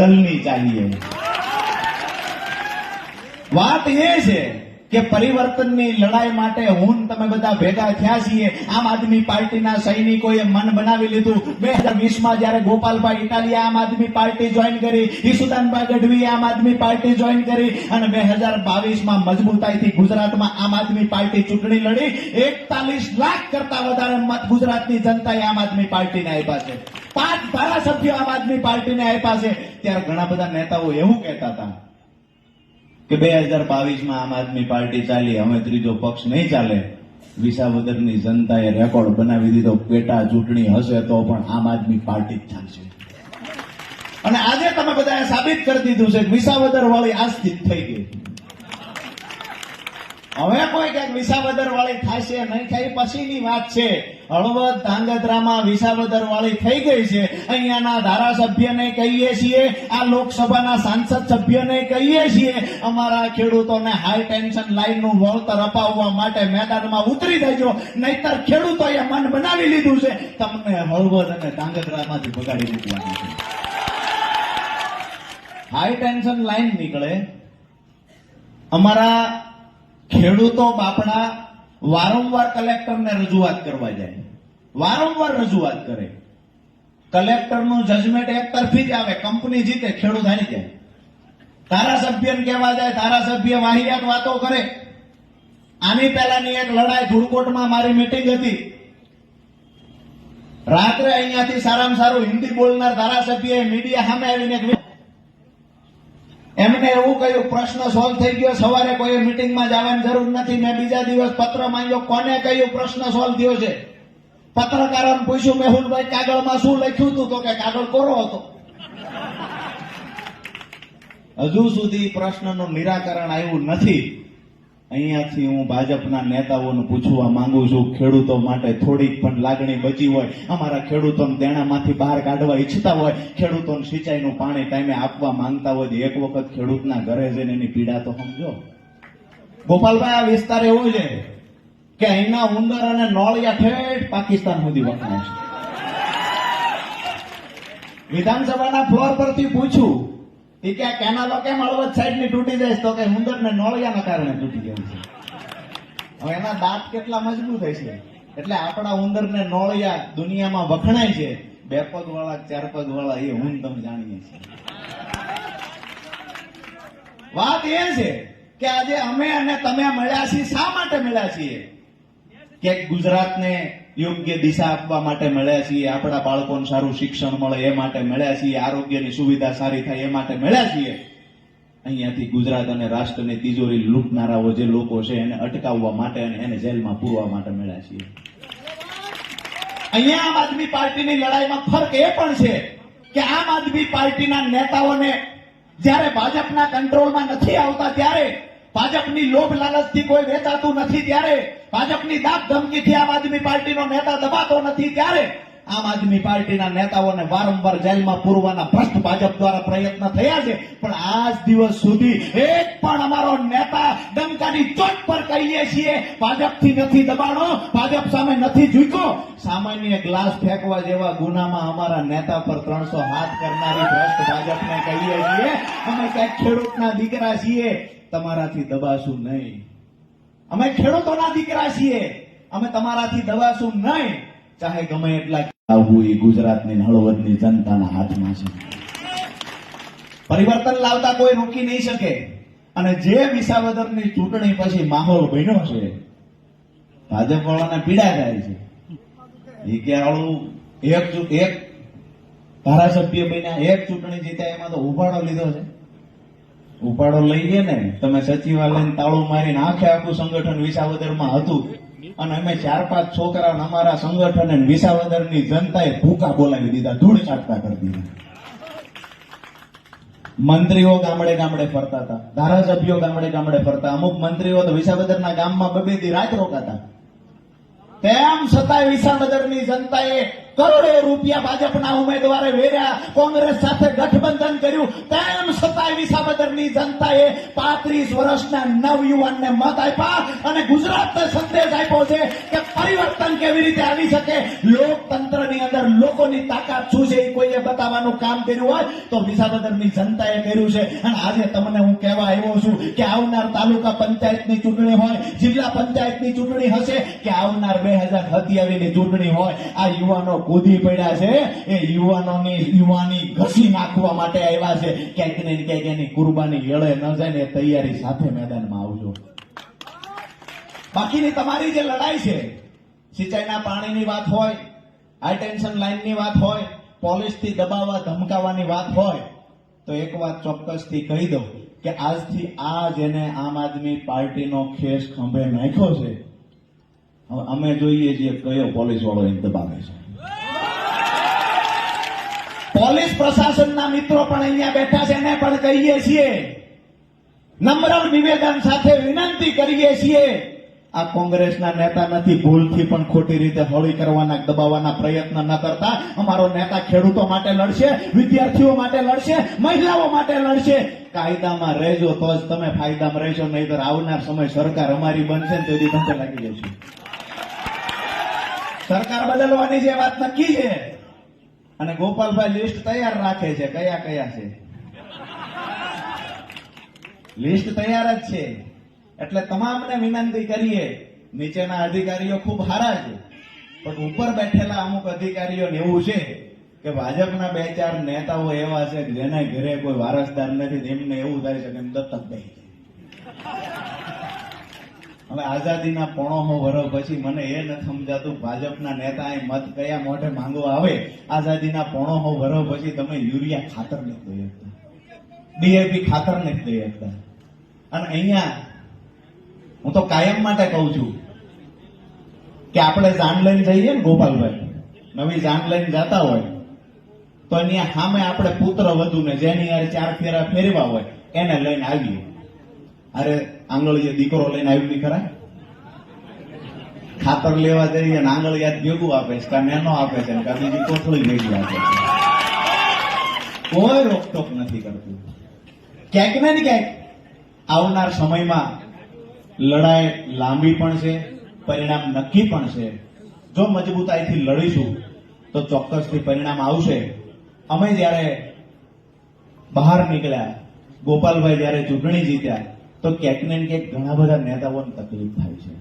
ચલની ચાલીએ વાત એ છે કે પરિવર્તનની લડાઈ માટે હું તમે બધા ભેગા થયા છીએ. આમ આદમી પાર્ટીના સૈનિકોએ મન બનાવી લીધું. બે હજાર વીસમાં જયારે ગોપાલભાઈ ઇટાલિયા આમ આદમી પાર્ટી જોઈન કરી, ઈસુદાનભાઈ ગઢવીએ આમ આદમી પાર્ટી જોઈન કરી અને બે હજાર બાવીસમાં મજબૂતાઈથી ગુજરાતમાં આમ આદમી પાર્ટી ચૂંટણી લડી. એકતાલીસ લાખ કરતા વધારે મત ગુજરાતની જનતાએ આમ આદમી પાર્ટીને આપ્યા છે. પાંચ ધારાસભ્યો આમ આદમી પાર્ટીને આપ્યા છે. ત્યારે ઘણા બધા નેતાઓ એવું કહેતા હતા કે બે હજાર બાવીસમાં આમ આદમી પાર્ટી ચાલી, હવે ત્રીજો પક્ષ નહીં ચાલે. વિસાવદરની જનતાએ રેકોર્ડ બનાવી દીધો, પેટા ચૂંટણી હશે તો પણ આમ આદમી પાર્ટી જ ચાલશે. અને આજે તમે બધાએ સાબિત કરી દીધું છે કે વિસાવદર વાળી આસ્થિત થઈ ગઈ. હવે કોઈ ક્યાંક વિસાવદર વાળી થશે નહીં થાય પછીની વાત છે, હળવદ ધાંગધ્રામાં વિસાવદર વાળી થઈ ગઈ છે. અહીંયાના ધારાસભ્યને કહીએ છીએ, આ લોકસભાના સાંસદ સભ્યને કહીએ છીએ, અમારા ખેડૂતોને હાઈ ટેન્શન લાઈનનું વળતર અપાવવા માટે મેદાનમાં ઉતરી જજો નહીતર ખેડૂતોએ મન બનાવી લીધું છે. તમને હળવદ અને ધાંગધ્રામાંથી બગાડી મૂકવાના છે. હાઈ ટેન્શન લાઈન નીકળે. અમારા ખેડૂતો બાપડા વારંવાર કલેક્ટરને રજૂઆત કરવા જાય. વારંવાર રજૂઆત કરે. કલેક્ટરનું જજમેન્ટ એક તરફી જ આવે. કંપની જીતે, ખેડૂત હારી જાય. ધારાસભ્યને કહેવા જાય, ધારાસભ્ય વાહિયાત વાતો કરે. આની પહેલાની એક લડાઈ ધૂળકોટમાં મારી મીટિંગ હતી. રાત્રે અહીંયાથી સારામાં સારું હિન્દી બોલનાર ધારાસભ્ય મીડિયા સામે આવીને એમને એવું કહ્યું, પ્રશ્ન સોલ્વ થઈ ગયો, સવારે કોઈ મિટિંગમાં જવાની જરૂર નથી, મેં બીજા દિવસ પત્ર માંગ્યો, કોને કહ્યું પ્રશ્ન સોલ્વ થયો છે? પત્રકારોને પૂછ્યું, મેહુલભાઈ, કાગળમાં શું લખ્યું હતું તો કે, કાગળ કોરો હતો. હજુ સુધી પ્રશ્નનું નિરાકરણ આવ્યું નથી. અહીંયાથી હું ભાજપના નેતાઓને પૂછવા માંગુ છું, ખેડૂતો માટે થોડીક પણ લાગણી બચી હોય, અમારા ખેડૂતોને દેણામાંથી બહાર કાઢવા ઈચ્છતા હોય, ખેડૂતોને સિંચાઈનું પાણી ટાઈમે આપવા માંગતા હોય એક વખત ખેડૂતના ઘરે જઈને એની પીડા તો સમજો. ગોપાલભાઈ, આ વિસ્તાર એવો છે કે અહીંના ઉંદર અને નોળિયા ઠેઠ પાકિસ્તાન સુધી વખણાય છે. વિધાનસભાના ફ્લોર પરથી પૂછ્યું એ કે કેનાલો કેમ અળવદ સાઈડની તૂટી જાય તો કે ઉંદર ને નોળિયાના કારણે તૂટી ગયું છે. હવે એના દાંત કેટલા મજબૂત હશે એટલે આપણા ઉંદર ને નોળિયા દુનિયામાં વખણાય છે. બે પગ વાળા ચાર પગ વાળા એ હું તમે જાણીએ છીએ. વાત એ છે કે આજે અમે અને તમે મળ્યા છીએ. શા માટે મળ્યા છીએ? કે ગુજરાતને યોગ્ય દિશા આપવા માટે મળ્યા છીએ, આપણા બાળકોને સારું શિક્ષણ મળે એ માટે મળ્યા છીએ, આરોગ્યની સુવિધા સારી થાય એ માટે મળ્યા છીએ. અહીંયાથી ગુજરાત અને રાષ્ટ્રની તિજોરી લૂંટનારાઓ જે લોકો છે એને અટકાવવા માટે અને એને જેલમાં પૂરવા માટે મળ્યા છીએ. અહીંયા આમ આદમી પાર્ટીની લડાઈમાં ફરક એ પણ છે કે આમ આદમી પાર્ટીના નેતાઓને જ્યારે ભાજપના કંટ્રોલમાં નથી આવતા ત્યારે ભાજપની લોભ લાલચથી કોઈ વેચાતું નથી ત્યારે ભાજપની દાબ ધમકીથી આમ આદમી પાર્ટીનો નેતા દબાતો નથી ત્યારે આમ આદમી પાર્ટીના નેતાઓને વારંવાર જેલમાં પૂરવાના ભ્રષ્ટ ભાજપ દ્વારા પ્રયત્ન થયા છે. પણ આજ દિવસ સુધી એક પણ અમારો નેતા ડંકાની ચોટ પર કહીએ છીએ, ભાજપથી નથી દબાણો, ભાજપ સામે નથી ઝૂક્યો સામાન્ય ગ્લાસ ફેંકવા જેવા ગુનામાં અમારા નેતા પર ત્રણસો હાથ કરનારી ભ્રષ્ટ ભાજપને કહીએ છીએ. અમે ક્યાંક ખેડૂતના દીકરા છીએ. તમારાથી દબાશું નહીં. અમે ખેડૂતોના દીકરા છીએ. અમે તમારાથી દબાશું નહીં. ચાહે ગમે એટલા આવવું એ ગુજરાતની હળવદની જનતાના હાથમાં છે. પરિવર્તન લાવતા કોઈ રોકી નહીં શકે. અને જે વિસાવદરની ચૂંટણી પછી માહોલ બન્યો છે, ભાજપ વાળાને પીડા થાય છે. એ કે એક એક ધારાસભ્ય બન્યા, એક ચૂંટણી જીત્યા, એમાં તો ઉભાડો લીધો છે. ઉપાડો લઈ ગયા ને, તમે સચિવાલય તાળું મારીને આખે આખું સંગઠન વિસાવદરમાં હતું. અને અમે ચાર પાંચ છોકરા અમારા સંગઠન અને વિસાવદરની જનતાએ ભૂકા બોલાવી દીધા, ધૂળ ચાટતા કરી દીધા. મંત્રીઓ ગામડે ગામડે ફરતા હતા, ધારાસભ્યો ગામડે ગામડે ફરતા, અમુક મંત્રીઓ તો વિસાવદરના ગામમાં બબે દી રાત રોકાતા. તેમ છતાંય વિસાવદરની જનતાએ કરોડો રૂપિયા ભાજપના ઉમેદવારે વેર્યા, કોંગ્રેસ સાથે ગઠબંધન કર્યું. તેમ છતાં વિસાવદરની જનતાએ પાંત્રીસ વર્ષના નવયુવાનને મત આપ્યા અને ગુજરાતને સંદેશ આપ્યો છે કે પરિવર્તન કેવી રીતે આવી શકે? લોકતંત્રની અંદર લોકોની તાકાત શું છે એ કોઈએ બતાવવાનું કામ કર્યું હોય તો વિસાવદરની જનતાએ કર્યું છે. અને આજે તમને હું કહેવા આવ્યો છું કે આવનાર તાલુકા પંચાયતની ચૂંટણી હોય, જિલ્લા પંચાયતની ચૂંટણી હશે કે આવનાર બે હજાર સત્યાવીસની ચૂંટણી હોય, આ યુવાનો કૂદી પડ્યા છે. એ યુવાનોની યુવાની ઘસી નાખવા માટે આવ્યા છે. ક્યાંક ને ક્યાંક એની કુરબાની યળે ન જાય ને તૈયારી સાથે મેદાનમાં આવજો. બાકીની તમારી જે લડાઈ છે, સિંચાઈના પાણીની વાત હોય હાઈ ટેન્શન લાઈનની વાત હોય, પોલીસથી દબાવવા ધમકાવવાની વાત હોય, તો એક વાત ચોક્કસથી કહી દઉં કે આજથી આ જેને આમ આદમી પાર્ટીનો ખેસ ખંભે નાખ્યો છે. હવે અમે જોઈએ છીએ કયો પોલીસ વાળો એને દબાવે છે. પ્રશાસનના મિત્રો પણ અહીંયા બેઠા છે, એને પણ કહીએ છીએ. નમ્ર નિવેદન સાથે વિનંતી કરીએ છીએ. આ કોંગ્રેસના નેતા નથી, ભૂલથી પણ ખોટી રીતે હોળી કરવાના, દબાવવાના પ્રયત્ન ન કરતા. અમારો નેતા ખેડૂતો માટે લડશે, વિદ્યાર્થીઓ માટે લડશે, મહિલાઓ માટે લડશે. કાયદામાં રહેજો તો જ તમે ફાયદામાં રહેશો, નહીતર આવનાર સમય સરકાર અમારી બનશે ને તેથી તમને લાગી જશે. સરકાર બદલવાની જે વાત નક્કી છે અને ગોપાલભાઈ લિસ્ટ તૈયાર રાખે છે. કયા કયા છે? લિસ્ટ તૈયાર જ છે. એટલે તમામને વિનંતી કરીએ, નીચેના અધિકારીઓ ખૂબ હારા છે, પણ ઉપર બેઠેલા અમુક અધિકારીઓને એવું છે કે ભાજપના બે ચાર નેતાઓ એવા છે જેના ઘરે કોઈ વારસદાર નથી એમને એવું થાય છે કે દત્તક દે. હવે આઝાદીના પોણો વર્ષ પછી મને એ નથી સમજાતું ભાજપના નેતા અહીં મત કયા મોઢે માંગો આવે? આઝાદીના પોણો વર્ષ પછી તમે યુરિયા ખાતર નથી દઈ શકતા. ડીએપી ખાતર નથી દઈ શકતા. અને અહીંયા હું તો કાયમ માટે કહું છું કે આપણે જાન લઈને જઈએ ને ગોપાલભાઈ. નવી જાન લઈને જતા હોય, તો એની સામે આપણે પુત્ર વધુને જેની યાર ચાર ફેરા ફેરવા હોય, એને લઈને આવીએ. અરે આંગળીએ દીકરો લઈને આવ્યું ખરા? ખાતર લેવા જઈએ અને આંગળીયાત ભેગું આપે છે, કાં નેનો આપે છે, કાં બીજી કોથળી ભેગી આપે છે. કોઈ રોકટોક નથી કરતું. ક્યાંક ને ક્યાંક આવનાર સમયમાં લડાઈ લાંબી પણ છે, પરિણામ નક્કી પણ છે. જો મજબૂતાઈથી લડીશું, તો ચોક્કસથી પરિણામ આવશે. અમે જ્યારે બહાર નીકળ્યા, ગોપાલભાઈ જ્યારે ચૂંટણી જીત્યા તો ક્યાંક ને ક્યાંક ઘણા બધા નેતાઓને તકલીફ થાય છે.